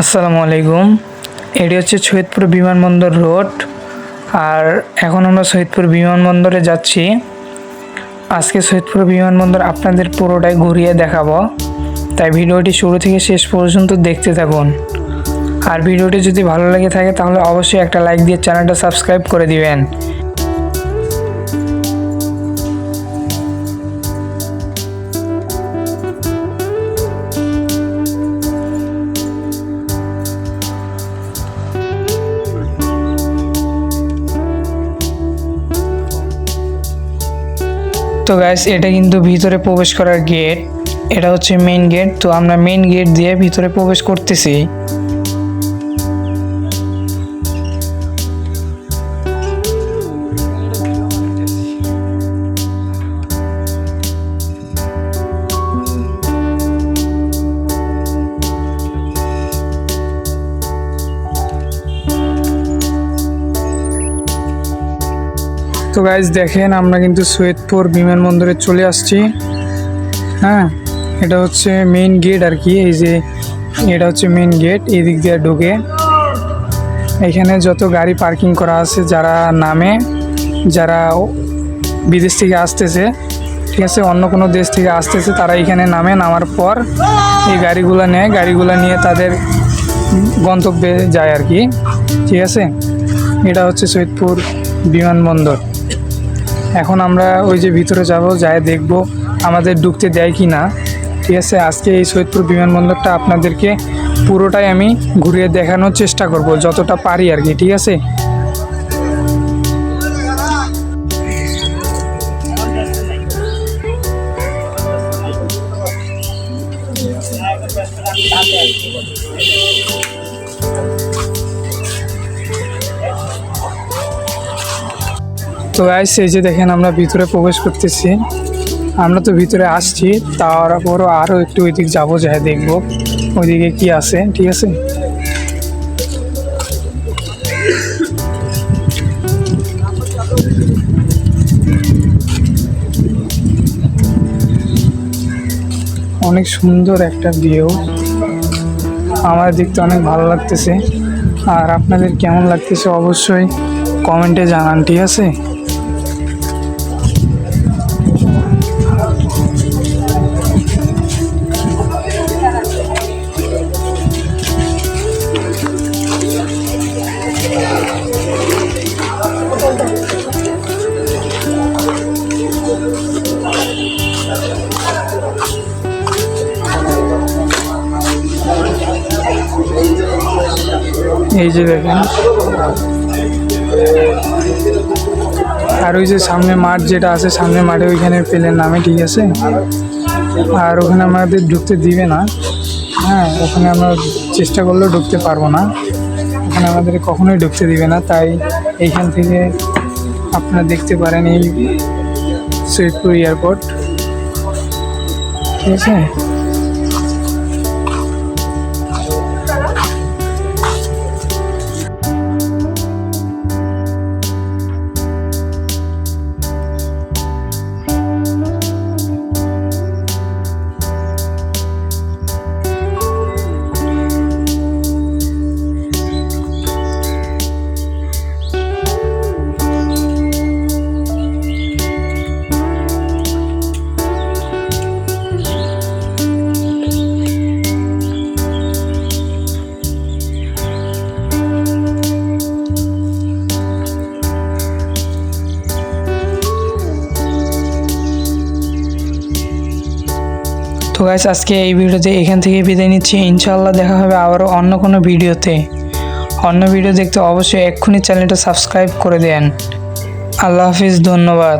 আসসালামু আলাইকুম। এটি হচ্ছে সৈয়দপুর বিমানবন্দর রোড। আর এখন আমরা সৈয়দপুর বিমানবন্দরে যাচ্ছি। আজকে সৈয়দপুর বিমানবন্দর আপনাদের পুরোটাই ঘুরিয়ে দেখাবো। তাই ভিডিওটি শুরু থেকে শেষ পর্যন্ত দেখতে থাকুন। আর ভিডিওটি যদি ভালো লেগে থাকে, তাহলে অবশ্যই একটা লাইক দিয়ে চ্যানেলটা সাবস্ক্রাইব করে দিবেন। তো গাইস এটা কিন্তু ভিতরে প্রবেশ করার গেট এটা হচ্ছে মেন গেট তো আমরা মেন গেট দিয়ে ভিতরে প্রবেশ করতেছি। তো গাইজ দেখেন আমরা কিন্তু সৈয়দপুর বিমানবন্দরে চলে আসছি। হ্যাঁ এটা হচ্ছে মেইন গেট আর কি। এই যে, এটা হচ্ছে মেইন গেট এই দিক দিয়ে ঢুকে। এখানে যত গাড়ি পার্কিং করা আছে, যারা নামে, যারা বিদেশ থেকে আসতেছে, ঠিক আছে, অন্য কোনো দেশ থেকে আসতেছে, তারা এখানে নামে, নামার পর এই গাড়িগুলো নেয়। গাড়িগুলো নিয়ে তাদের গন্তব্যে যায় আর কি। ঠিক আছে? এটা হচ্ছে সৈয়দপুর বিমানবন্দর। এখন আমরা ওই যে ভিতরে যাব, যাই দেখব আমাদের ঢুকতে দেয় কি না। ঠিক আছে, আজকে এই সৈয়দপুর বিমানবন্দরটা আপনাদেরকে পুরোটাই আমি ঘুরিয়ে দেখানোর চেষ্টা করব, যতটা পারি আর কি, ঠিক আছে? তো গাইস এই যে দেখেন আমরা ভিতরে প্রবেশ করতেছি। আমরা তো ভিতরে আসছি, তারপরও আরও একটু ওইদিক যাব, যাই দেখব ওইদিকে কি আছে, ঠিক আছে? অনেক সুন্দর একটা ভিউ আমার দেখতে অনেক ভালো লাগতেছে। আর আপনাদের কেমন লাগতেছে অবশ্যই কমেন্টে জানান, ঠিক আছে? এই যে দেখেন। আর ওই যে সামনে মাঠ যেটা আছে, সামনে মাঠে ওইখানে প্লেন নামে ঠিক আছে? আর ওখানে আমাদের ঢুকতে দিবে না। হ্যাঁ ওখানে আমরা চেষ্টা করলেও ঢুকতে পারব না। ওখানে আমাদের কখনোই ঢুকতে দিবে না। তাই এইখান থেকে আপনারা দেখতে পারেন এই সৈয়দপুর এয়ারপোর্ট। ঠিক আছে? তো গাইস আজকে এই ভিডিওতে এখান থেকে বিদায় নিচ্ছি। ইনশাআল্লাহ দেখা হবে আবারও অন্য কোনো ভিডিওতে। অন্য ভিডিও দেখতে অবশ্যই এক্ষুনি চ্যানেলটা সাবস্ক্রাইব করে দেন। আল্লাহ হাফিজ, ধন্যবাদ।